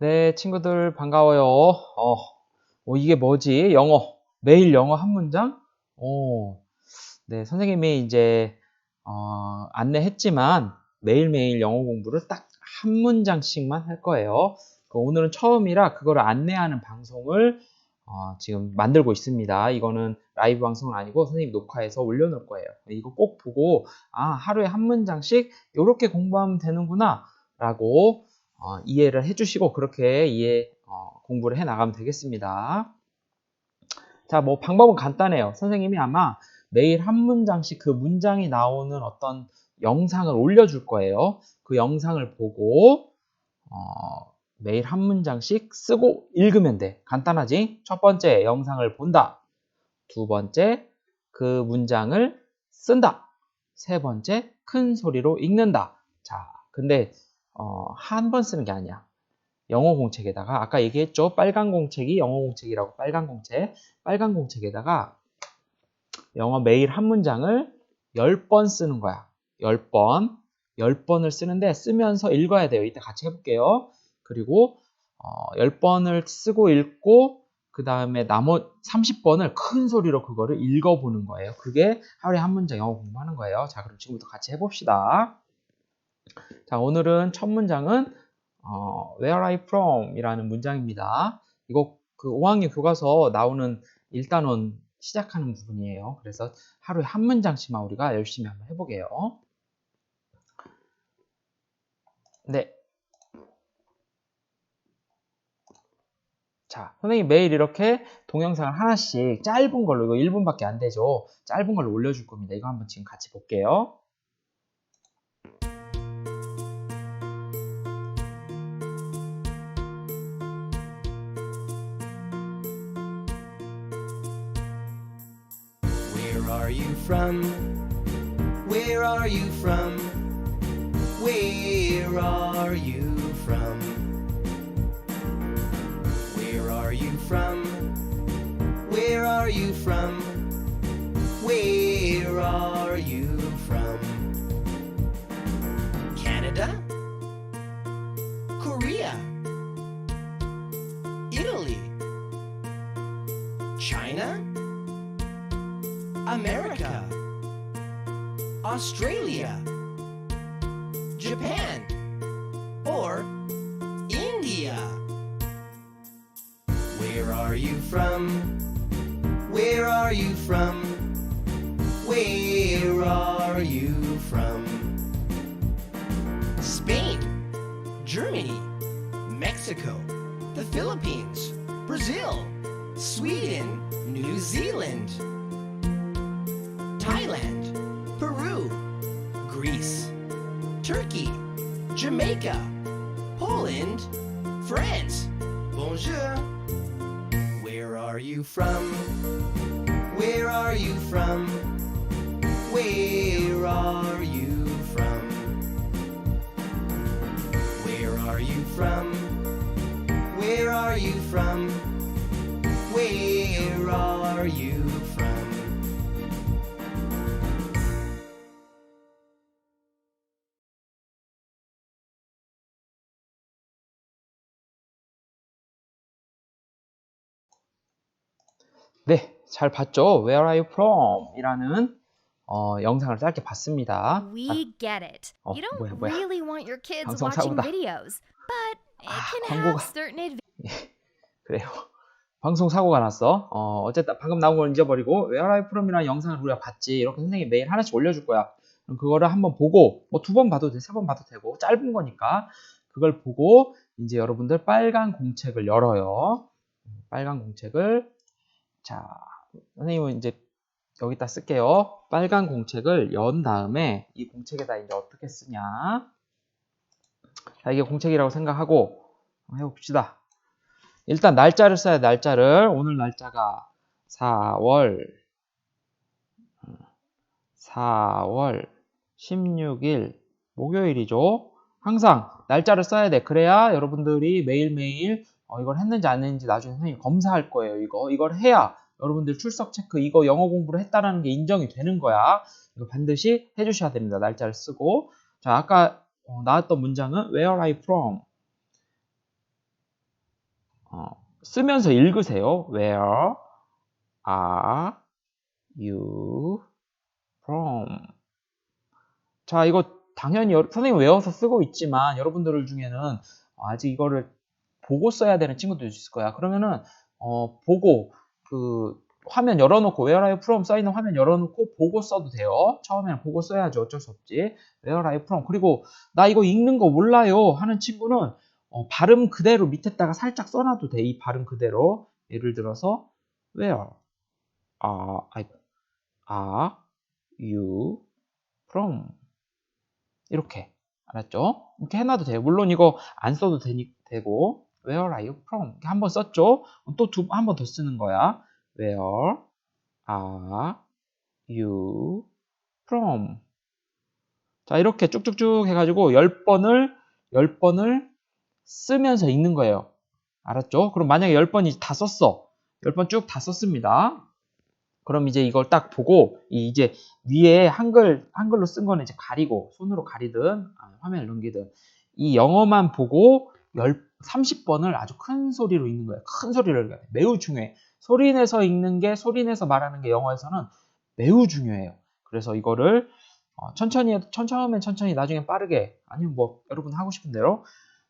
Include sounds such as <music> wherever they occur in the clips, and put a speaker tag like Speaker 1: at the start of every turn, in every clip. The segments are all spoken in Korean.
Speaker 1: 네, 친구들 반가워요. 어, 어, 이게 뭐지? 영어. 매일 영어 한 문장? 어, 네, 선생님이 이제, 어, 안내했지만 매일매일 영어 공부를 딱 한 문장씩만 할 거예요. 그 오늘은 처음이라 그거를 안내하는 방송을 어, 지금 만들고 있습니다. 이거는 라이브 방송은 아니고 선생님이 녹화해서 올려놓을 거예요. 이거 꼭 보고, 아, 하루에 한 문장씩 이렇게 공부하면 되는구나. 라고 어, 이해를 해주시고 그렇게 이해 어, 공부를 해 나가면 되겠습니다. 자, 뭐 방법은 간단해요. 선생님이 아마 매일 한 문장씩 그 문장이 나오는 어떤 영상을 올려줄 거예요. 그 영상을 보고 어, 매일 한 문장씩 쓰고 읽으면 돼. 간단하지? 첫 번째 영상을 본다. 두 번째 그 문장을 쓴다. 세 번째 큰 소리로 읽는다. 자, 근데 어, 한 번 쓰는 게 아니야. 영어 공책에다가 아까 얘기했죠. 빨간 공책이 영어 공책이라고 빨간 공책. 빨간 공책에다가 영어 매일 한 문장을 10번 쓰는 거야. 10번. 10번을 쓰는데 쓰면서 읽어야 돼요. 이따 같이 해볼게요. 그리고 어, 10번을 쓰고 읽고 그 다음에 나머지 30번을 큰 소리로 그거를 읽어보는 거예요. 그게 하루에 한 문장 영어 공부하는 거예요. 자, 그럼 지금부터 같이 해봅시다. 자, 오늘은 첫 문장은 어, Where are you from? 이라는 문장입니다. 이거 그 5학년 교과서 나오는 1단원 시작하는 부분이에요. 그래서 하루에 한 문장씩만 우리가 열심히 한번 해보게요. 네. 자, 선생님 매일 이렇게 동영상을 하나씩 짧은 걸로, 이거 1분밖에 안 되죠. 짧은 걸로 올려줄 겁니다. 이거 한번 지금 같이 볼게요.
Speaker 2: From? Where are you from? Where are you from? Where are you from? Where are you from? Where are you from? Canada? Korea? Italy? China? America, Australia, Japan, or India. Where are you from? Where are you from? Where are you from? Spain, Germany, Mexico, the Philippines, Brazil, Sweden, New Zealand. Thailand, Peru, Greece, Turkey, Jamaica, Poland, France. Bonjour. Where are you from? Where are you from? Where are you from? Where are you from? Where are you from? Where are you
Speaker 1: 네, 잘 봤죠? Where are you from? 이라는 어, 영상을 짧게 봤습니다.
Speaker 3: We get it.
Speaker 1: 어,
Speaker 3: you don't
Speaker 1: 뭐야, 뭐야.
Speaker 3: really want your kids
Speaker 1: 방송
Speaker 3: watching
Speaker 1: 사고다.
Speaker 3: videos, but it
Speaker 1: 아,
Speaker 3: can
Speaker 1: 광고가-
Speaker 3: have certain advantages. <laughs>
Speaker 1: 그래요. 방송 사고가 났어. 어, 어쨌든 방금 나온 걸 잊어버리고 Where are you from이라는 영상을 우리가 봤지. 이렇게 선생님이 매일 하나씩 올려줄 거야. 그럼 그거를 한번 보고 뭐 두 번 봐도 돼, 세 번 봐도 되고 짧은 거니까 그걸 보고 이제 여러분들 빨간 공책을 열어요. 빨간 공책을 자 선생님은 이제 여기다 쓸게요. 빨간 공책을 연 다음에 이 공책에다 이제 어떻게 쓰냐? 자 이게 공책이라고 생각하고 해봅시다. 일단 날짜를 써야 돼, 날짜를. 오늘 날짜가 4월, 4월 16일 목요일이죠. 항상 날짜를 써야 돼. 그래야 여러분들이 매일매일 어, 이걸 했는지 안 했는지 나중에 선생님이 검사할 거예요. 이거. 이걸 해야 여러분들 출석 체크, 이거 영어 공부를 했다라는 게 인정이 되는 거야. 이거 반드시 해주셔야 됩니다. 날짜를 쓰고. 자, 아까 어, 나왔던 문장은 Where are you from? 어, 쓰면서 읽으세요. Where are you from? 자, 이거 당연히 여- 선생님 외워서 쓰고 있지만 여러분들 중에는 아직 이거를 보고 써야 되는 친구도 있을 거야. 그러면은 어, 보고 그 화면 열어놓고 Where are you from 써 있는 화면 열어놓고 보고 써도 돼요. 처음에는 보고 써야죠. 어쩔 수 없지. Where are you from? 그리고 나 이거 읽는 거 몰라요 하는 친구는 어, 발음 그대로 밑에다가 살짝 써놔도 돼. 이 발음 그대로. 예를 들어서 Where are you from? 이렇게 알았죠? 이렇게 해놔도 돼요. 물론 이거 안 써도 되니, 되고 Where are you from? 이렇게 한 번 썼죠? 또 두 한 번 더 쓰는 거야. Where are you from? 자 이렇게 쭉쭉쭉 해가지고 10번을 10번을 쓰면서 읽는 거예요. 알았죠? 그럼 만약에 10번이 다 썼어. 10번 쭉 다 썼습니다. 그럼 이제 이걸 딱 보고 이 이제 위에 한글 한글로 쓴 거는 이제 가리고 손으로 가리든 아, 화면을 넘기든 이 영어만 보고 10, 30번을 아주 큰 소리로 읽는 거예요. 큰 소리를 읽어야 돼. 매우 중요해. 소리 내서 읽는 게 소리 내서 말하는 게 영어에서는 매우 중요해요. 그래서 이거를 어, 천천히 천천히면 천천히 나중에 빠르게 아니면 뭐 여러분 하고 싶은 대로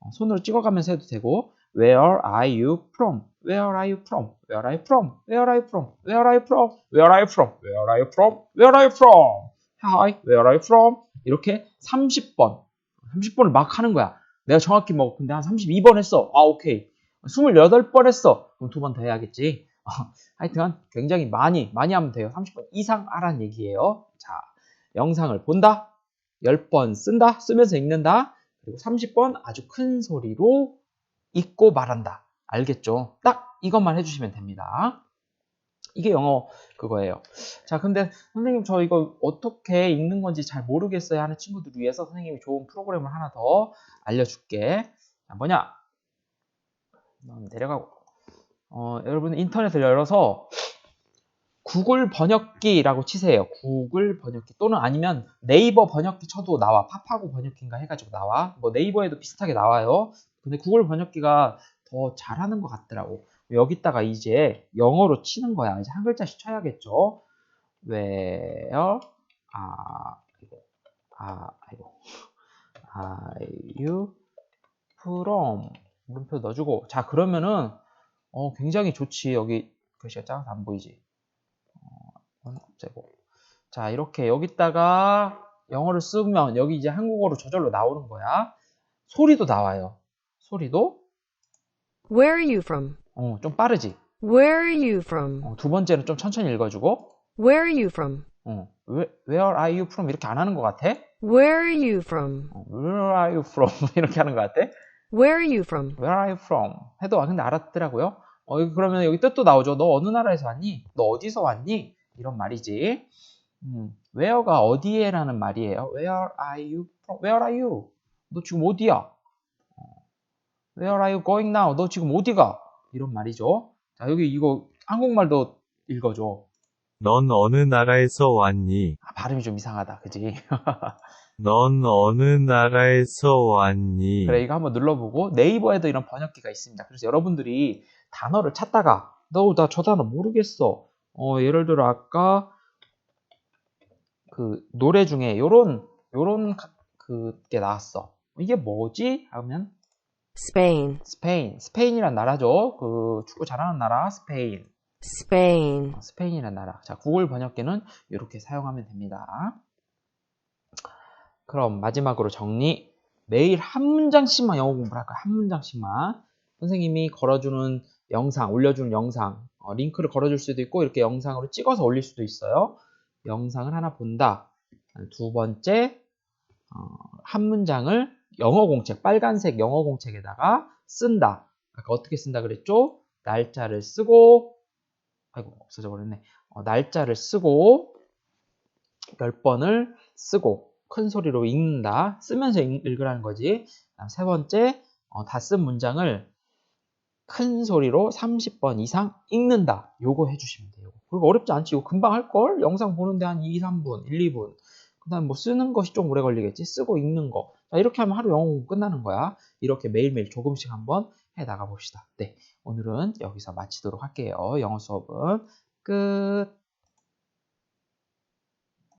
Speaker 1: 어, 손으로 찍어가면서 해도 되고 Where are you from? Where are you from? Where are you from? Where are you from? Where are you from? Where are you from? Where are you from? Where are you from? Hi, where are you from? 이렇게 30번 30번을 막 하는 거야. 내가 정확히 뭐 근데 한 32번 했어. 아 오케이. 28번 했어. 그럼 두 번 더 해야겠지. 하여튼 굉장히 많이 많이 하면 돼요. 30번 이상 하라는 얘기예요. 자, 영상을 본다. 10번 쓴다. 쓰면서 읽는다. 그리고 30번 아주 큰 소리로 읽고 말한다. 알겠죠? 딱 이것만 해주시면 됩니다. 이게 영어 그거예요. 자, 근데 선생님 저 이거 어떻게 읽는 건지 잘 모르겠어요 하는 친구들 위해서 선생님이 좋은 프로그램을 하나 더 알려줄게. 자, 뭐냐? 음, 내려가고. 어, 여러분 인터넷을 열어서 구글 번역기라고 치세요. 구글 번역기 또는 아니면 네이버 번역기 쳐도 나와. 파파고 번역기인가 해가지고 나와. 뭐 네이버에도 비슷하게 나와요. 근데 구글 번역기가 더 잘하는 것 같더라고. 여기다가 이제 영어로 치는 거야. 이제 한 글자씩 쳐야겠죠. Where are 이거. 아 이거 are you from 물음표 넣어주고. 자 그러면은 어 굉장히 좋지. 여기 글씨가 작아서 안 보이지? 어, 없애고. 자 이렇게 여기다가 영어를 쓰면 여기 이제 한국어로 저절로 나오는 거야. 소리도 나와요. 소리도.
Speaker 4: Where are you from?
Speaker 1: 어, 좀 빠르지
Speaker 4: Where are you from?
Speaker 1: 어, 두 번째는 좀 천천히 읽어주고
Speaker 4: Where are you from?
Speaker 1: 어, where, where are you from 이렇게 안 하는 것 같아
Speaker 4: Where are you from?
Speaker 1: 어, where are you from 이렇게 하는 것 같아
Speaker 4: Where are you from?
Speaker 1: Where are you from? 해도 아 근데 알았더라고요. 어 그러면 여기 뜻도 나오죠. 너 어느 나라에서 왔니? 너 어디서 왔니? 이런 말이지. 음, where가 어디에라는 말이에요. Where are you from? Where are you? 너 지금 어디야? 어, Where are you going now? 너 지금 어디가? 이런 말이죠. 자 여기 이거 한국말도 읽어줘.
Speaker 5: 넌 어느 나라에서 왔니?
Speaker 1: 아, 발음이 좀 이상하다, 그지? <laughs>
Speaker 5: 넌 어느 나라에서 왔니?
Speaker 1: 그래 이거 한번 눌러보고 네이버에도 이런 번역기가 있습니다. 그래서 여러분들이 단어를 찾다가 너 나 저 단어 모르겠어. 어 예를 들어 아까 그 노래 중에 요런 요런 가- 그게 나왔어. 이게 뭐지? 하면
Speaker 4: Spain.
Speaker 1: 스페인. 스페인이란 나라죠. 그 축구 잘하는 나라 스페인. 어, 스페인이란 나라. 자, 구글 번역기는 이렇게 사용하면 됩니다. 그럼 마지막으로 정리. 매일 한 문장씩만 영어 공부를 할 거야. 한 문장씩만. 선생님이 걸어주는 영상, 올려주는 영상, 어, 링크를 걸어줄 수도 있고, 이렇게 영상으로 찍어서 올릴 수도 있어요. 영상을 하나 본다. 두 번째, 어, 한 문장을 영어 공책, 빨간색 영어 공책에다가 쓴다. 아까 어떻게 쓴다 그랬죠? 날짜를 쓰고, 아이고 없어져 버렸네. 어, 날짜를 쓰고 10번을 쓰고 큰 소리로 읽는다. 쓰면서 읽, 읽으라는 거지. 세 번째 어, 다 쓴 문장을 큰 소리로 30번 이상 읽는다. 요거 해주시면 돼요. 그리고 어렵지 않지. 이거 금방 할걸? 영상 보는데 한 2, 3분, 1, 2분. 그 다음 뭐 쓰는 것이 좀 오래 걸리겠지. 쓰고 읽는 거. 자, 이렇게 하면 하루 영어 공부 끝나는 거야. 이렇게 매일매일 조금씩 한번 해 나가 봅시다. 네, 오늘은 여기서 마치도록 할게요. 영어 수업은 끝.